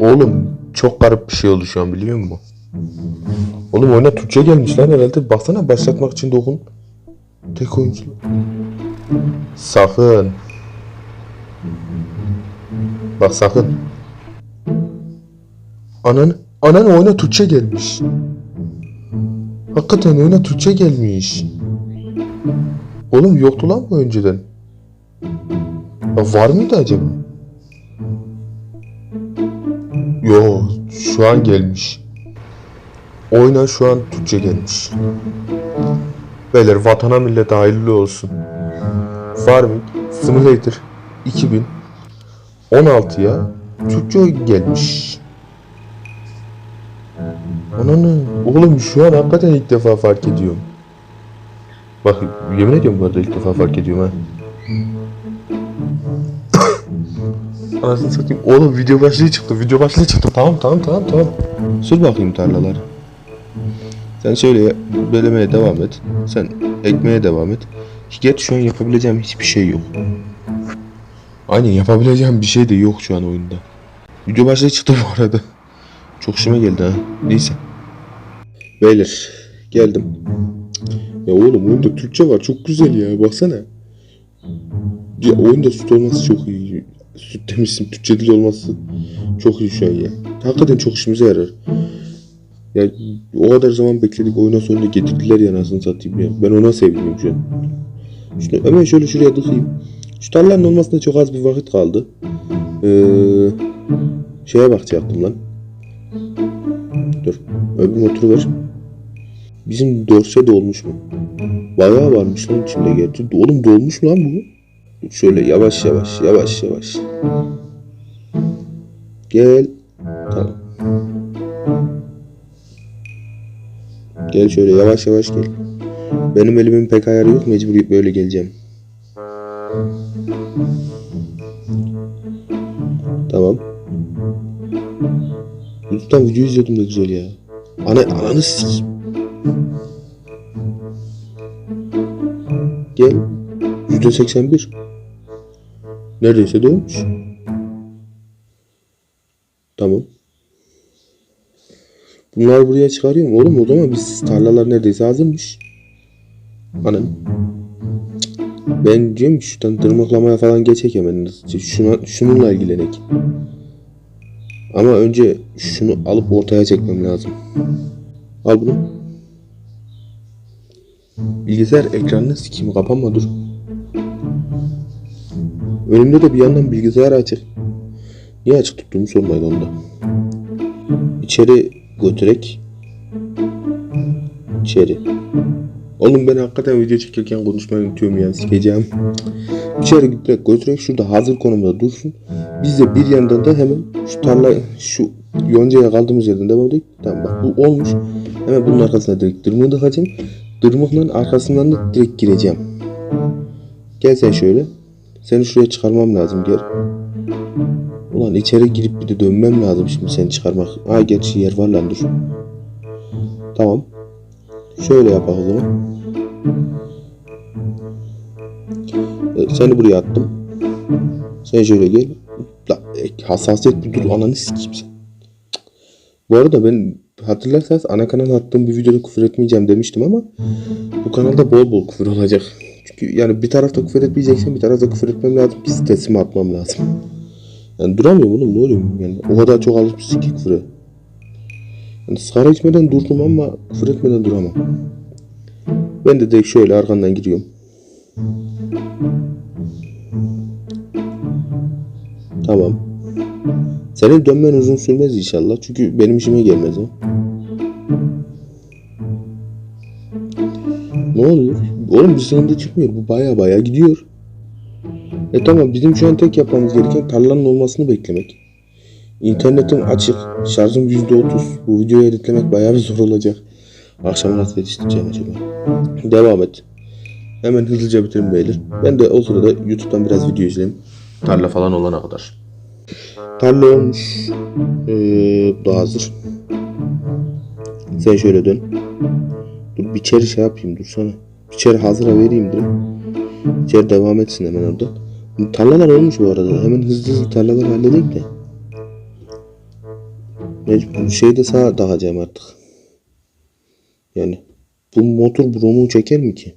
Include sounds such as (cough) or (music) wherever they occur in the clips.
Oğlum çok garip bir şey oldu şu an biliyor musun? Oğlum oyuna Türkçe gelmiş lan herhalde. Baksana başlatmak için dokun. Tek oyuncu. Sakın. Bak sakın. Anan, anan oyuna Türkçe gelmiş. Hakikaten oyuna Türkçe gelmiş. Oğlum yoktu lan bu önceden. Ya var mıydı acaba? Yo, şu an gelmiş. Oyuna şu an Türkçe gelmiş. Beyler vatana millete hayırlı olsun. Farming Simulator 2016'ya Türkçe gelmiş. Ananı oğlum şu an hakikaten ilk defa fark ediyorum. Bak yemin ediyorum bu arada ilk defa fark ediyorum ha. Anasını satayım. Oğlum video başlığı çıktı. Video başlığı çıktı. Tamam tamam tamam tamam. Sür bakayım tarlaları. Sen şöyle belemeye devam et. Sen ekmeye devam et. Geç şu an yapabileceğim hiçbir şey yok. Aynen yapabileceğim bir şey de yok şu an oyunda. Video başlığı çıktı bu arada. Çok şime geldi ha. Neyse. Beyler geldim. Ya oğlum oyunda Türkçe var çok güzel ya baksana. Ya oyunda süt olması çok iyi. Süt demişsin Türkçe dil olması çok iyi şu an ya. Hakikaten çok işimize yarar. Ya o kadar zaman bekledik oyuna sonunda getirdiler ya anasını satayım ya. Ben ona sevdim şu an. Şunu hemen şöyle şuraya tıkayım. Şu tarlanın olmasına çok az bir vakit kaldı. Ee, şeye bakacaktım lan. Dur. Öbür motoru ver. Bizim dorse dolmuş mu? Bayağı varmış lan içinde gerçi. Oğlum dolmuş mu lan bu? Şöyle yavaş yavaş yavaş yavaş. Gel. Tamam. Gel şöyle yavaş yavaş gel. Benim elimin pek ayarı yok mecbur böyle geleceğim. Tamam. YouTube'dan video izliyordum da güzel ya. Ana, ananı sikeyim. Gel. Yüzde seksen bir. Neredeyse dolmuş. Tamam. Bunlar buraya çıkarıyor mu oğlum? O zaman biz tarlalar neredeyse hazırmış. Anam. Ben diyorum ki şuradan tırmıklamaya falan geçek hemen. Şuna, şununla ilgilenek. Ama önce şunu alıp ortaya çekmem lazım. Al bunu. Bilgisayar ekranını sikeyim kapanma dur. Önümde de bir yandan bilgisayar açık. Niye açık tuttuğumu sormayın onda. İçeri götürek. İçeri. Oğlum ben hakikaten video çekirken konuşmayı unutuyorum ya sikeceğim. İçeri götürek götürek şurada hazır konumda dursun. Biz de bir yandan da hemen şu tarla şu yoncaya kaldığımız yerden devam edelim. Tamam bak bu olmuş. Hemen bunun arkasına direkt dırmığı takacağım. Dırmıkların arkasından da direkt gireceğim. Gel sen şöyle. Seni şuraya çıkarmam lazım gel. Ulan içeri girip bir de dönmem lazım şimdi seni çıkarmak. Ha gerçi yer var lan dur. Tamam. Şöyle yapalım o zaman. E, Seni buraya attım. Sen şöyle gel. La, e, hassasiyet bir dur ananı sikeyim sen. Bu arada ben hatırlarsanız ana kanala attığım bir videoda küfür etmeyeceğim demiştim ama bu kanalda bol bol küfür olacak. Çünkü yani bir tarafta küfür etmeyeceksen bir tarafta küfür etmem lazım ki stresimi atmam lazım. Yani duramıyorum oğlum ne oluyor yani o kadar çok alışmışsın ki küfüre. Yani sigara içmeden durdum ama küfür etmeden duramam. Ben de direkt şöyle arkandan giriyorum. Tamam. Senin dönmen uzun sürmez inşallah. Çünkü benim işime gelmez o. Ne oluyor? Oğlum bir sınırda çıkmıyor. Bu baya baya gidiyor. E tamam bizim şu an tek yapmamız gereken tarlanın olmasını beklemek. İnternetim açık. Şarjım %30. Bu videoyu editlemek bayağı bir zor olacak. Akşam nasıl yetiştireceğim acaba? Devam et. Hemen hızlıca bitirin beyler. Ben de o sırada YouTube'dan biraz video izleyeyim. Tarla falan olana kadar. Tarla olmuş. Ee, bu da hazır. Sen şöyle dön. Dur bir içeri şey yapayım dursana. İçeri hazıra vereyim direkt. İçeri devam etsin hemen orada. Tarlalar olmuş bu arada. Hemen hızlı hızlı tarlaları halledelim de. Mecbur şey de sağa takacağım artık. Yani bu motor bromu çeker mi ki?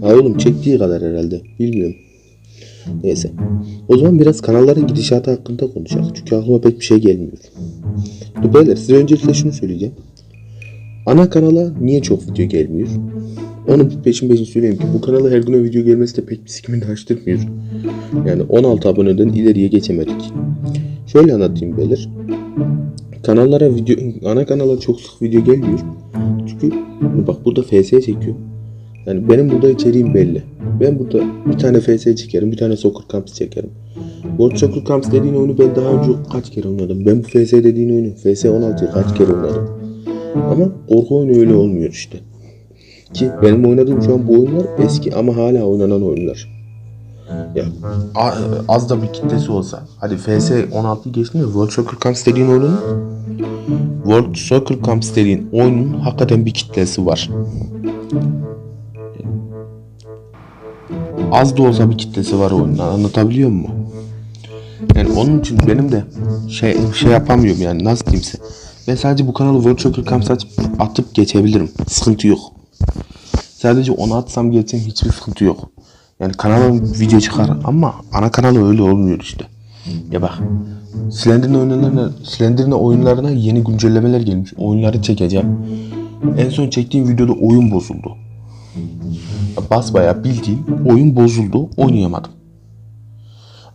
Ha oğlum çektiği kadar herhalde. Bilmiyorum. Neyse. O zaman biraz kanalların gidişatı hakkında konuşalım. Çünkü aklıma pek bir şey gelmiyor. Beyler size öncelikle şunu söyleyeceğim. Ana kanala niye çok video gelmiyor? Onu peşin peşin söyleyeyim ki bu kanala her gün video gelmesi de pek bir sikimini açtırmıyor. Yani 16 aboneden ileriye geçemedik. Şöyle anlatayım beyler. Kanallara video, ana kanala çok sık video gelmiyor. Çünkü bak burada FS çekiyor. Yani benim burada içeriğim belli. Ben burada bir tane FS çekerim, bir tane Soccer Camps çekerim. World Soccer Camps dediğin oyunu ben daha önce kaç kere oynadım. Ben bu FS dediğin oyunu, FS 16'yı kaç kere oynadım. Ama korku oyunu öyle olmuyor işte. Ki benim oynadığım şu an bu oyunlar eski ama hala oynanan oyunlar. Ya az da bir kitlesi olsa. Hadi FS 16'yı geçtim ya World Soccer Camps dediğin oyunun World Soccer Camps dediğin oyunun hakikaten bir kitlesi var. Az da olsa bir kitlesi var oyunun. Anlatabiliyor muyum? Yani onun için benim de şey şey yapamıyorum yani nasıl diyeyimse. Ben sadece bu kanalı World Soccer Camps açıp atıp geçebilirim. Sıkıntı yok. Sadece onu atsam geçsem hiçbir sıkıntı yok. Yani kanala video çıkar ama ana kanala öyle olmuyor işte. Ya bak Slender'in oyunlarına, Slender'in oyunlarına yeni güncellemeler gelmiş. Oyunları çekeceğim. En son çektiğim videoda oyun bozuldu. Basbaya bildiğim oyun bozuldu. Oynayamadım.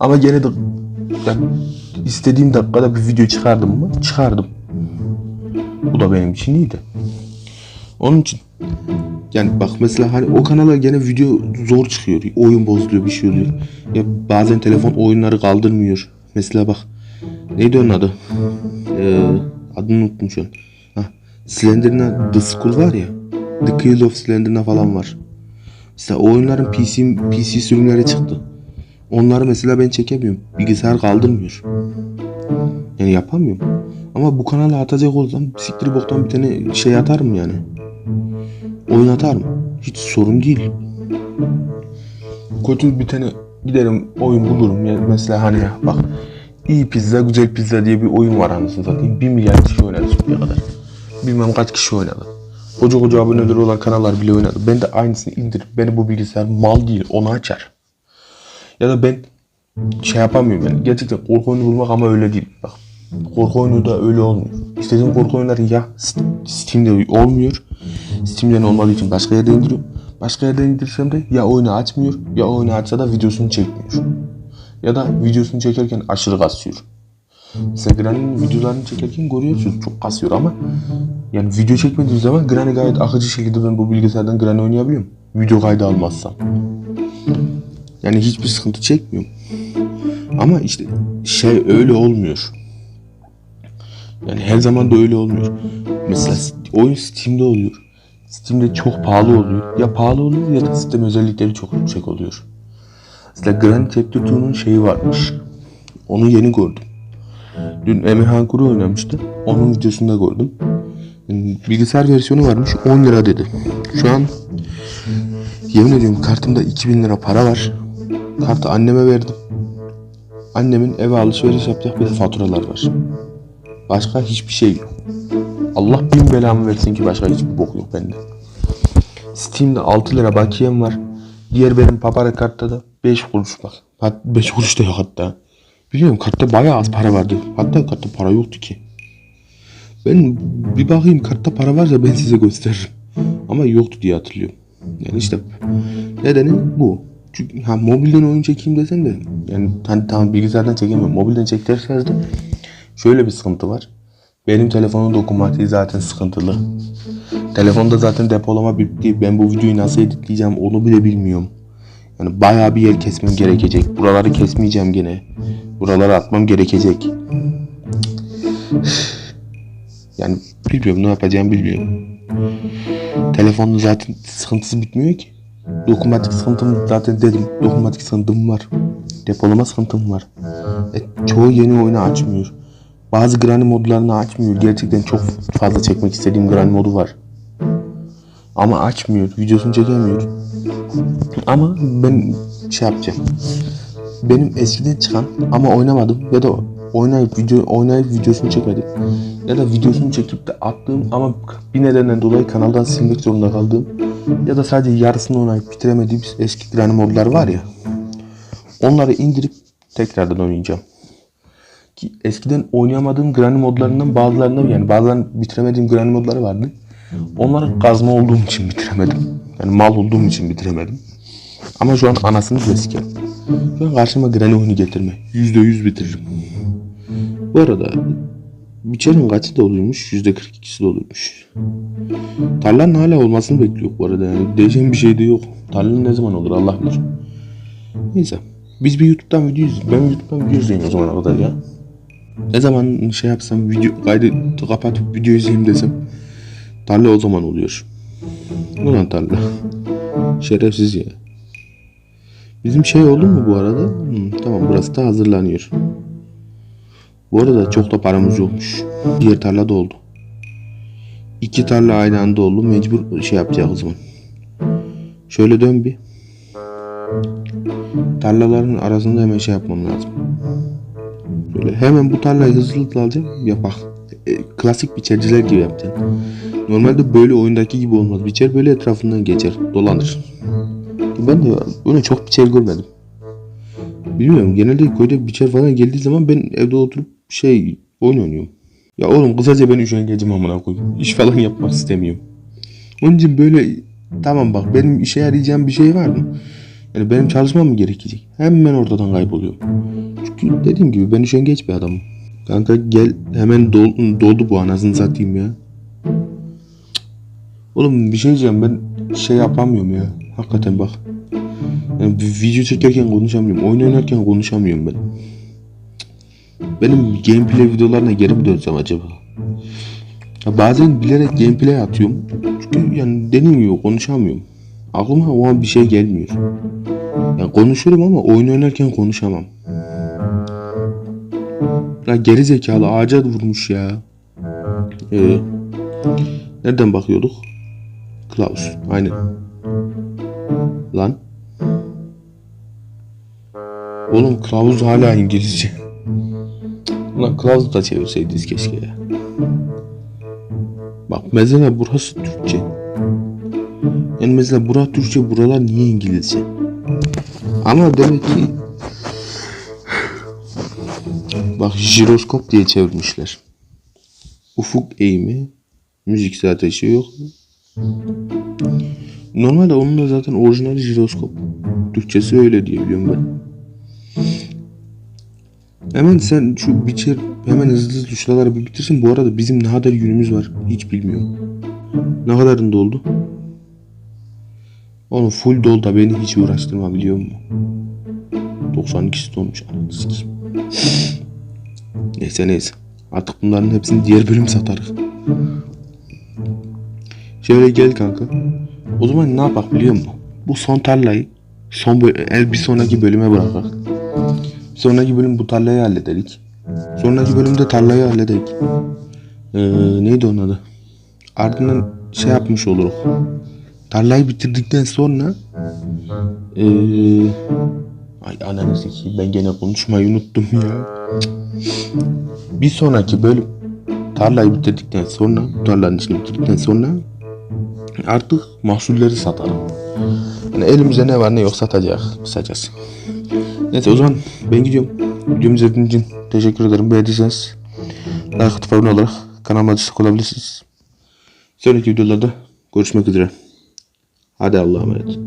Ama gene de yani istediğim dakikada bir video çıkardım mı? Çıkardım. Bu da benim için iyiydi. Onun için yani bak mesela hani o kanala gene video zor çıkıyor. Oyun bozuluyor bir şey oluyor. Ya bazen telefon oyunları kaldırmıyor. Mesela bak neydi onun adı? Ee, adını unuttum şu an. Hah, Slender'ına The School var ya. The Kill of Slender'ına falan var. Mesela oyunların PC, PC sürümleri çıktı. Onları mesela ben çekemiyorum. Bilgisayar kaldırmıyor. Yani yapamıyorum. Ama bu kanala atacak olsam siktir boktan bir tane şey atarım yani. Oyun atarım. Hiç sorun değil. Kötü bir tane giderim oyun bulurum. Yani mesela hani bak iyi pizza güzel pizza diye bir oyun var anasını satayım. 1 milyar kişi oynadı şimdiye kadar. Bilmem kaç kişi oynadı. Koca koca aboneleri olan kanallar bile oynadı. Ben de aynısını indirip beni bu bilgisayar mal değil onu açar. Ya da ben şey yapamıyorum yani. Gerçekten korku oyunu bulmak ama öyle değil. Bak korku oyunu da öyle olmuyor. İstediğim korku oyunları ya Steam'de olmuyor. Steam'den olmadığı için başka yerde indiriyorum. Başka yerden indirsem de ya oyunu açmıyor ya oyunu açsa da videosunu çekmiyor. Ya da videosunu çekerken aşırı kasıyor. Mesela Granny'nin videolarını çekerken görüyorsunuz çok kasıyor ama yani video çekmediğim zaman Granny gayet akıcı şekilde ben bu bilgisayardan Granny oynayabiliyorum. Video kaydı almazsam. Yani hiçbir sıkıntı çekmiyorum. Ama işte şey öyle olmuyor. Yani her zaman da öyle olmuyor. Mesela oyun Steam'de oluyor. Steam'de çok pahalı oluyor. Ya pahalı oluyor ya da sistem özellikleri çok yüksek oluyor. Mesela Grand Theft Auto'nun şeyi varmış. Onu yeni gördüm. Dün Emirhan Kuru oynamıştı. Onun videosunda gördüm. Bilgisayar versiyonu varmış 10 lira dedi. Şu an yemin ediyorum kartımda 2000 lira para var. Kartı anneme verdim. Annemin eve alışveriş yapacak bir faturalar var. Başka hiçbir şey yok. Allah bin belamı versin ki başka hiçbir bok yok bende. Steam'de 6 lira bakiyem var. Diğer benim papara kartta da 5 kuruş bak. 5 kuruş da yok hatta. Biliyorum kartta bayağı az para vardı. Hatta kartta para yoktu ki. Ben bir bakayım kartta para varsa ben size gösteririm. Ama yoktu diye hatırlıyorum. Yani işte nedeni bu. Çünkü ha mobilden oyun çekeyim desem de yani hani tamam bilgisayardan çekemiyorum. Mobilden çek derseniz de şöyle bir sıkıntı var. Benim telefonun dokunmatiği zaten sıkıntılı. Telefonda zaten depolama bitti. Ben bu videoyu nasıl editleyeceğim onu bile bilmiyorum. Yani bayağı bir yer kesmem gerekecek. Buraları kesmeyeceğim gene. Buraları atmam gerekecek. Yani bilmiyorum ne yapacağımı bilmiyorum. Telefonun zaten sıkıntısı bitmiyor ki. Dokunmatik sıkıntım zaten dedim. Dokunmatik sıkıntım var. Depolama sıkıntım var. E, çoğu yeni oyunu açmıyor. Bazı Granny modlarını açmıyor. Gerçekten çok fazla çekmek istediğim Granny modu var. Ama açmıyor. Videosunu çekemiyor. Ama ben şey yapacağım. Benim eskiden çıkan ama oynamadım ya da oynayıp video oynayıp videosunu çekmedim. Ya da videosunu çekip de attığım ama bir nedenden dolayı kanaldan silmek zorunda kaldığım ya da sadece yarısını oynayıp bitiremediğimiz eski granny modlar var ya. Onları indirip tekrardan oynayacağım. Ki eskiden oynayamadığım granny modlarından bazılarını yani bazılarını bitiremediğim granny modları vardı. Onları kazma olduğum için bitiremedim. Yani mal olduğum için bitiremedim. Ama şu an anasını bile sikerim. Şu an karşıma granny oyunu getirme. Yüzde yüz bitiririm. Bu arada biçerin kaçı doluymuş? Yüzde kırk ikisi doluymuş. Tarlanın hala olmasını bekliyor bu arada yani. Değişen bir şey de yok. Tarlanın ne zaman olur Allah bilir. Neyse. Biz bir YouTube'dan video izleyelim. Ben YouTube'dan video izleyeyim o zamana kadar ya. Ne zaman şey yapsam video kaydı kapatıp video izleyeyim desem tarla o zaman oluyor. Ulan tarla. Şerefsiz ya. Bizim şey oldu mu bu arada? Hmm, tamam burası da hazırlanıyor. Bu arada çok da paramız yokmuş. Diğer tarla da oldu. İki tarla aynı anda oldu. Mecbur şey yapacağız o zaman. Şöyle dön bir. Tarlaların arasında hemen şey yapmam lazım. Böyle hemen bu tarlayı hızlı alacağım. Ya bak. e, klasik biçerciler gibi yapacağım. Normalde böyle oyundaki gibi olmaz. Biçer böyle etrafından geçer. Dolanır. Ben de öyle çok biçer görmedim. Bilmiyorum genelde köyde biçer falan geldiği zaman ben evde oturup şey oyun oynuyorum. Ya oğlum kısaca ben üşengecim amına koyayım. İş falan yapmak istemiyorum. Onun için böyle tamam bak benim işe yarayacağım bir şey var mı? Yani benim çalışmam mı gerekecek? Hemen ortadan kayboluyorum. Çünkü dediğim gibi ben üşengeç bir adamım. Kanka gel hemen dol, doldu bu anasını satayım ya. Oğlum bir şey diyeceğim ben şey yapamıyorum ya. Hakikaten bak. Yani video çekerken konuşamıyorum. Oyun oynarken konuşamıyorum ben. Benim gameplay videolarına geri mi dönsem acaba? Ya bazen bilerek gameplay atıyorum. Çünkü yani dediğim gibi konuşamıyorum. Aklıma o an bir şey gelmiyor. Yani konuşurum ama oyun oynarken konuşamam. Ya geri zekalı ağaca vurmuş ya. Ee, nereden bakıyorduk? Klaus. Aynen. Lan. Oğlum Klaus hala İngilizce. Ulan Klaus da çevirseydiniz keşke ya. Bak mesela burası Türkçe. Yani mesela bura Türkçe buralar niye İngilizce? Ama demek ki Bak jiroskop diye çevirmişler. Ufuk eğimi, müzik zaten şey yok. Normalde onun da zaten orijinali jiroskop. Türkçesi öyle diye biliyorum ben. Hemen sen şu biçer hemen hızlı hızlı tuşlaları bir bitirsin. Bu arada bizim ne kadar yünümüz var hiç bilmiyorum. Ne kadarında oldu? Oğlum full dol da beni hiç uğraştırma biliyor musun? 92 olmuş anasını. (laughs) Neyse neyse. Artık bunların hepsini diğer bölüm satarız. Şöyle gel kanka. O zaman ne yapak biliyor musun? Bu son tarlayı son bir sonraki bölüme bırakak. Bir sonraki bölüm bu tarlayı hallederik. Sonraki bölümde tarlayı hallederik. Ee, neydi onun adı? Ardından şey yapmış oluruz. Tarlayı bitirdikten sonra ee, Ay ananı sikeyim ben gene konuşmayı unuttum ya. Bir sonraki bölüm tarlayı bitirdikten sonra tarlanın içini bitirdikten sonra artık mahsulleri satarım. Yani elimize ne var ne yok satacağız kısacası. Neyse o zaman ben gidiyorum. Videomu izlediğiniz için teşekkür ederim. Beğendiyseniz like atıp abone olarak kanalıma destek olabilirsiniz. Sonraki videolarda görüşmek üzere. Hadi Allah'a emanet.